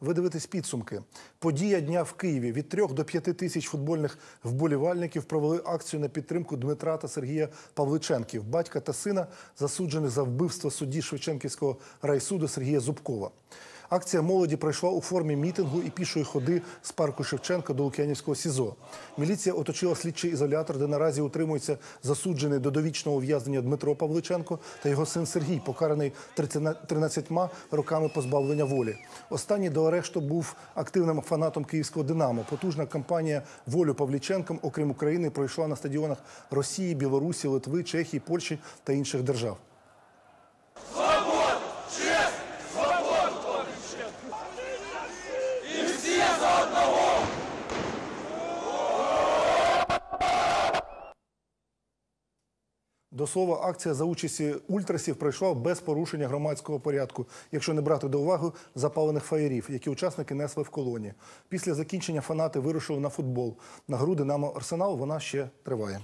Ви дивитесь підсумки. Подія дня в Києві. Від трьох до п'яти тисяч футбольних вболівальників провели акцію на підтримку Дмитра та Сергія Павличенків, батька та сина, засуджених за вбивство судді Шевченківського райсуду Сергія Зубкова. Акція молоді пройшла у формі мітингу і пішої ходи з парку Шевченка до Лук'янівського СІЗО. Міліція оточила слідчий ізолятор, де наразі утримується засуджений до довічного ув'язнення Дмитро Павличенко та його син Сергій, покараний 13 роками позбавлення волі. Останній до арешту був активним фанатом київського Динамо. Потужна кампанія волю Павліченком, окрім України, пройшла на стадіонах Росії, Білорусі, Литви, Чехії, Польщі та інших держав. До слова, акція за участі ультрасів пройшла без порушення громадського порядку, якщо не брати до уваги запалених фаєрів, які учасники несли в колоні. Після закінчення фанати вирушили на футбол. На гру Динамо Арсенал вона ще триває.